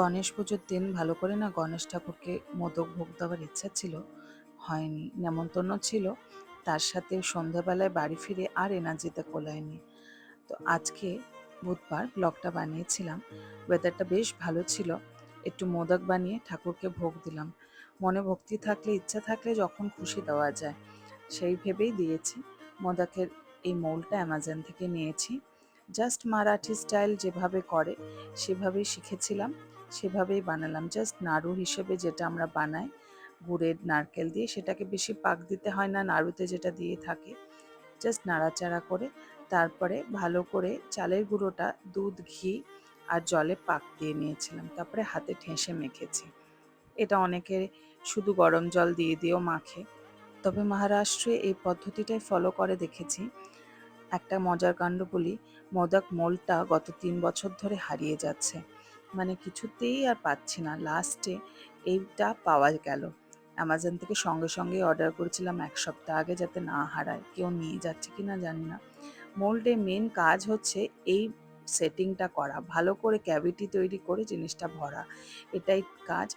গণেশ পুজোর দিন ভালো করে না গণেশ ঠাকুরকে মোদক ভোগ দেওয়ার ইচ্ছা ছিল, হয়নি। নেমন্তন্ন ছিল, তার সাথে সন্ধ্যাবেলায় বাড়ি ফিরে আর এনার্জিতে কোলায়নি। তো আজকে বুধবার ব্লগটা বানিয়েছিলাম ওয়েদারটা বেশ ভালো ছিল, একটু মোদক বানিয়ে ঠাকুরকে ভোগ দিলাম। মনে ভক্তি থাকলে, ইচ্ছা থাকলে যখন খুশি দেওয়া যায়। সেই ভেবেই দিয়েছি, মোদকের এই মৌলটা অ্যামাজন থেকে নিয়েছি। জাস্ট মারাঠি স্টাইল যেভাবে করে, সেভাবেই শিখেছিলাম। সেভাবেই বানালাম। জাস্ট নাড়ু হিসেবে যেটা আমরা বানাই, গুড়ের নারকেল দিয়ে সেটাকে বেশি পাক দিতে হয় না, নাড়ুতে যেটা দিয়ে থাকে। জাস্ট নাড়াচাড়া করে তারপরে ভালো করে চালের গুঁড়োটা, দুধ, ঘি আর জলে পাক দিয়ে নিয়েছিলাম। তারপরে হাতে ঠেসে মেখেছি। এটা অনেকে শুধু গরম জল দিয়ে দিয়েও মাখে। তবে মহারাষ্ট্রে এই পদ্ধতিটাই ফলো করে দেখেছি। একটা মজার কাণ্ড বলি, মোদক মোলটা গত তিন বছর ধরে হারিয়ে যাচ্ছে। মানে কিছুতেই আর পাচ্ছি না। লাস্টে এইটা পাওয়া গেল। অ্যামাজন থেকে সঙ্গে সঙ্গে অর্ডার করেছিলাম এক সপ্তাহ আগে যাতে না হারায়। কেউ নিয়ে যাচ্ছে কি না জানি না। মোল্ডে মেন কাজ হচ্ছে এই সেটিংটা করা। ভালো করে ক্যাভিটি তৈরি করে জিনিসটা ভরা। এটাই কাজ।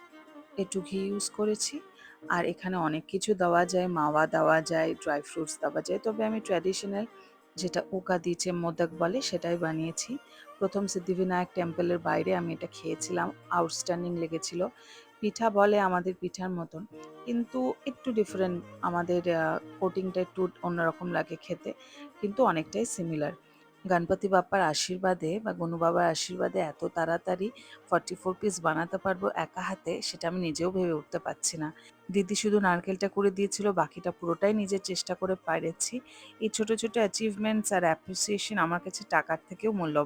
একটু ঘি ইউজ করেছি। আর এখানে অনেক কিছু দেওয়া যায়। মাওয়া দেওয়া যায়। ড্রাই ফ্রুটস দেওয়া যায়। তবে আমি ট্র্যাডিশনাল যেটা ওকা দিয়েছে মোদক বলে সেটাই বানিয়েছি। প্রথম সিদ্ধিবিনায়ক টেম্পলের বাইরে আমি এটা খেয়েছিলাম আউটস্ট্যান্ডিং লেগেছিল। পিঠা বলে আমাদের পিঠার মতন, কিন্তু একটু ডিফারেন্ট আমাদের কোটিংটা একটু অন্যরকম লাগে খেতে, কিন্তু অনেকটাই সিমিলার গণপতি বাপ্পার আশীর্বাদে বা গনু বাবার আশীর্বাদে এত তাড়াতাড়ি ফর্টি ফোর পিস বানাতে পারব একা হাতে, সেটা আমি নিজেও ভেবে উঠতে পারছি না। দিদি শুধু নারকেলটা করে দিয়েছিল, বাকিটা পুরোটাই নিজের চেষ্টা করে পারেছি। এই ছোট ছোট অ্যাচিভমেন্টস আর অ্যাপ্রিসিয়েশন আমার কাছে টাকার থেকেও মূল্যবান।